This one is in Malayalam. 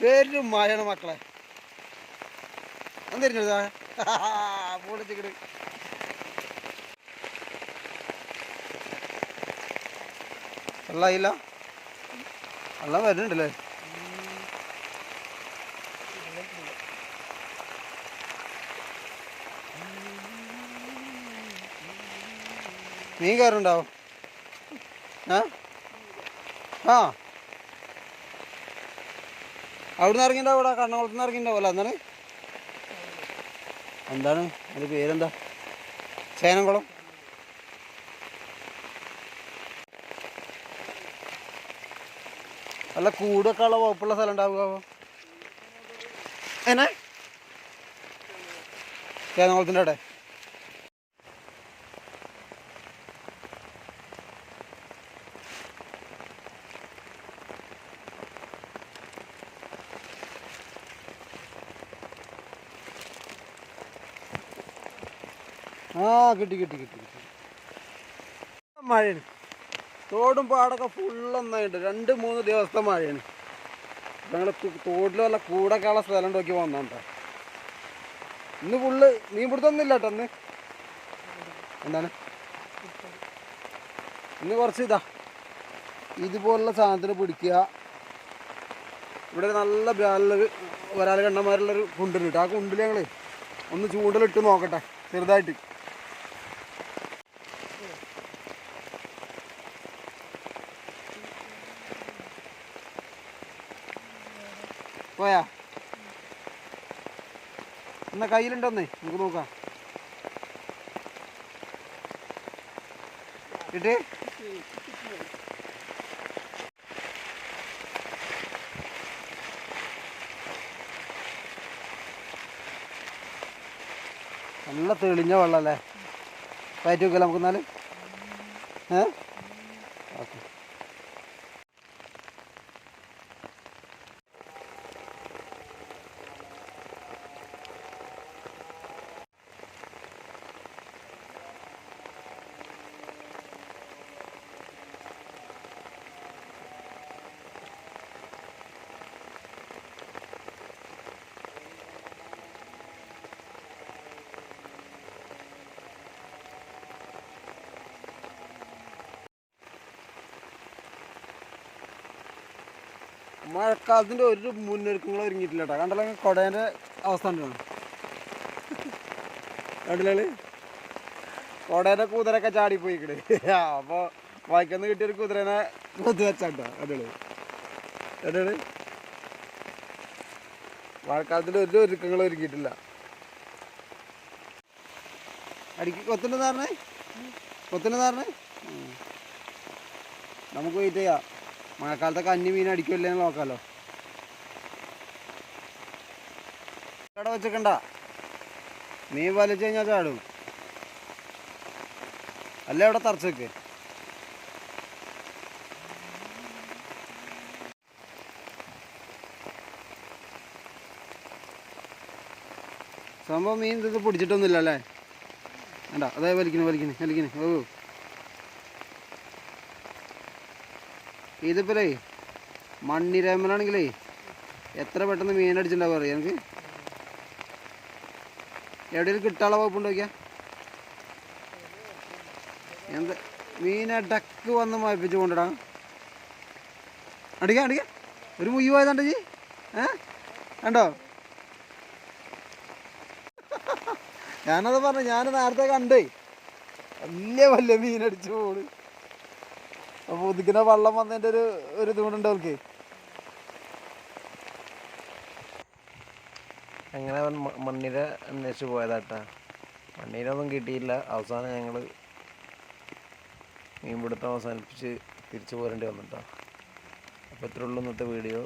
പേരും മായാണ് മക്കളെ. എന്തിരുന്നതാ പൊളിച്ചിട്ട് വെള്ളമായില്ല വെള്ളം വരുന്നുണ്ടല്ലേ? മീൻ കയറുണ്ടാവും ആ? ആ. അവിടുന്ന് ഇറങ്ങിണ്ടാവൂടാ കണ്ണകുളത്തുനിന്ന് കണ്ണകുളത്ത് നിന്ന് ഇറങ്ങിണ്ടാവല്ലോ എന്താണ്? എന്താണ്? അതിന്റെ പേരെന്താ? ചേനംകുളം. അല്ല കൂടൊക്കെ ഉള്ള വകുപ്പുള്ള സ്ഥലം ഉണ്ടാവുക എന്നാ? ചേനംകുളത്തിന്റെ അവിടെ. ആ കിട്ടി കിട്ടി കിട്ടി കിട്ടി. മഴയാണ്. തോടും പാടൊക്കെ ഫുള്ളൊന്നായിട്ട് രണ്ട് മൂന്ന് ദിവസത്തെ മഴയാണ്. ഞങ്ങൾ തോട്ടിൽ വല്ല കൂടൊക്കെ ഉള്ള സ്ഥലം നോക്കി വന്നോണ്ടോ ഇന്ന് ഫുള്ള് മീൻ പിടുത്തൊന്നുമില്ല കേട്ടോ ഇന്ന്. എന്താണ്? ഇന്ന് കുറച്ച് ഇതാ. ഇതുപോലുള്ള സാധനത്തിന് പിടിക്കുക. ഇവിടെ നല്ല ബ്രാലൊരു ഒരാൾ കണ്ടമാരുള്ളൊരു കുണ്ടുണ്ട് ആ കുണ്ടിൽ ഞങ്ങൾ ഒന്ന് ചൂണ്ടലിട്ട് നോക്കട്ടെ ചെറുതായിട്ട്. പോയാ? എന്നാ കയ്യിലുണ്ടോന്നേ? നമുക്ക് നോക്കാം. കിട്ടി? നല്ല തെളിഞ്ഞ വെള്ളമല്ലേ കയറ്റി വെക്കല്ലേ നമുക്ക് എന്നാൽ? ഏ? ഓക്കെ. മഴക്കാലത്തിന്റെ ഒരു മുന്നൊരുക്കങ്ങളും ഒരുങ്ങിയിട്ടില്ല കേട്ടോ കണ്ടല്ലോ കൊടേന്റെ അവസ്ഥ ഉണ്ടോ കണ്ടില്ലേ? കൊടേന്റെ കുതിരൊക്കെ ചാടിപ്പോയി ഇക്കട് അപ്പൊ വായിക്കന്ന് കിട്ടിയൊരു കുതിരനെ കൊത്തി വെച്ചാട്ടോ. കണ്ടോൾ മഴക്കാലത്തിന്റെ ഒരു ഒരുക്കങ്ങളും ഒരുക്കിയിട്ടില്ല അടിക്ക് കൊത്തുണ്ടെന്ന് പറഞ്ഞേ? കൊത്തുണ്ടെന്ന് നമുക്ക് വെയിറ്റ് ചെയ്യാം. മഴക്കാലത്തൊക്കെ അന്യ മീൻ അടിക്കില്ലേ നോക്കാലോ. അവിടെ വെച്ചേക്കണ്ട മീൻ വലിച്ചു കഴിഞ്ഞാൽ ചാടും. അല്ലേ അവിടെ തറച്ചേക്ക് സംഭവം മീൻ ഇത് പിടിച്ചിട്ടൊന്നുമില്ല അല്ലേ? വേണ്ട അതായത് വലിക്കുന്നു വലിക്കുന്നു വലിക്കുന്നു ഓ. ഇതിപ്പോഴേ മണ്ണിരമലാണെങ്കിലേ എത്ര പെട്ടെന്ന് മീൻ അടിച്ചിട്ടുണ്ടാവും അറിയാം എനിക്ക് എവിടെയെങ്കിലും കിട്ടാനുള്ള വകുപ്പുണ്ടോ എന്ത്? മീനെ ഡക്ക് വന്ന് മയപ്പിച്ച് കൊണ്ടിടാ അടിക്കാം അടിക്കാം. ഒരു മുയ്യ് പോയതാണ്ട് ജി ഏ? കണ്ടോ? ഞാനത് പറഞ്ഞു ഞാൻ നേരത്തെ കണ്ടേ. വലിയ വലിയ മീനടിച്ചു പോണ്. അപ്പൊ ഒതുക്കിന വെള്ളം വന്നതിന്റെ ഒരു ഒരു ഇതുകൊണ്ടുണ്ട് അവർക്ക് അങ്ങനെ അവൻ മണ്ണിര അന്വേഷിച്ച് പോയതാട്ടാ? മണ്ണിരൊന്നും കിട്ടിയില്ല. അവസാനം ഞങ്ങൾ മീൻപിടുത്തം അവസാനിപ്പിച്ച് തിരിച്ചു പോരേണ്ടി വന്നിട്ടാ. അപ്പോൾ ഇത്രയുള്ളൂ ഇന്നത്തെ വീഡിയോ.